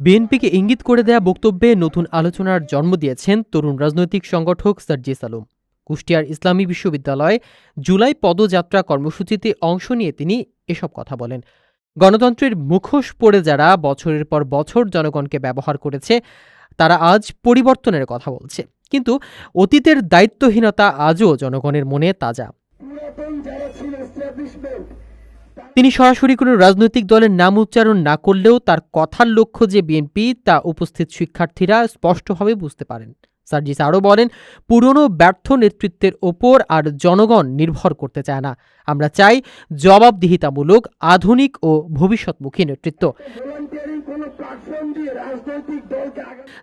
বিএনপিকে ইঙ্গিত করে দেয়া বক্তব্যে নতুন আলোচনার জন্ম দিয়েছেন তরুণ রাজনৈতিক সংগঠক সার্জিস আলম কুষ্টিয়ার ইসলামী বিশ্ববিদ্যালয়ে জুলাই পদযাত্রা কর্মসূচিতে অংশ নিয়ে তিনি এসব কথা বলেন। গণতন্ত্রের মুখোশ পড়ে যারা বছরের পর বছর জনগণকে ব্যবহার করেছে তারা আজ পরিবর্তনের কথা বলছে। কিন্তু অতীতের দায়িত্বহীনতা আজও জনগণের মনে তাজা। তিনি সরাসরি কোনো রাজনৈতিক দলের নাম উচ্চারণ না করলেও তার কথার লক্ষ্য যে বিএনপি, তা উপস্থিত শিক্ষার্থীরা স্পষ্টভাবে বুঝতে পারেন। সার্জিস আরও বলেন, পুরনো ব্যর্থ নেতৃত্বের ওপর আর জনগণ নির্ভর করতে চায় না। আমরা চাই জবাবদিহিতামূলক, আধুনিক ও ভবিষ্যৎমুখী নেতৃত্ব।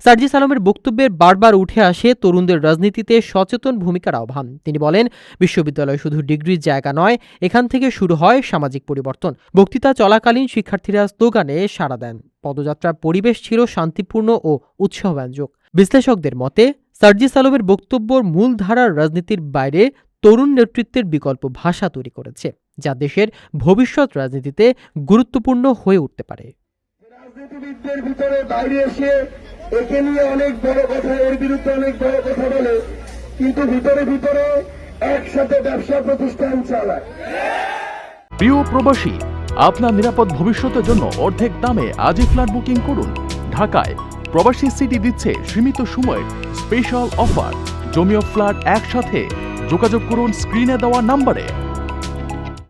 সার্জিস আলমের বক্তব্যের বারবার উঠে আসে তরুণদের রাজনীতিতে সচেতন ভূমিকার আহ্বান। তিনি বলেন, বিশ্ববিদ্যালয় শুধু ডিগ্রির জায়গা নয়, এখান থেকে শুরু হয় সামাজিক পরিবর্তন। বক্তৃতা চলাকালীন শিক্ষার্থীরা স্লোগানে সাড়া দেন। পদযাত্রার পরিবেশ ছিল শান্তিপূর্ণ ও উৎসাহব্যঞ্জক। বিশ্লেষকদের মতে সার্জিস আলমের বক্তব্যর মূলধারার রাজনীতির বাইরে তরুণ নেতৃত্বের বিকল্প ভাষা তৈরি করেছে, যা দেশের ভবিষ্যৎ রাজনীতিতে গুরুত্বপূর্ণ হয়ে উঠতে পারে। রাজনীতিবিদদের ভিতরে বাইরে এসে একে নিয়ে অনেক বড় কথা, এর বিরুদ্ধে অনেক বড় কথা বলে, কিন্তু ভিতরে ভিতরে একসাথে ব্যবসা প্রতিষ্ঠান চালায়। প্রিয় প্রবাসী, আপনার নিরাপদ ভবিষ্যতের জন্য অর্ধেক দামে আজই ফ্ল্যাট বুকিং করুন। ঢাকায় প্রবাসী সিটি দিচ্ছে সীমিত সময়ের স্পেশাল অফার জমিও ফ্ল্যাট একসাথে। যোগাযোগ করুন স্ক্রিনে দেওয়া নাম্বারে।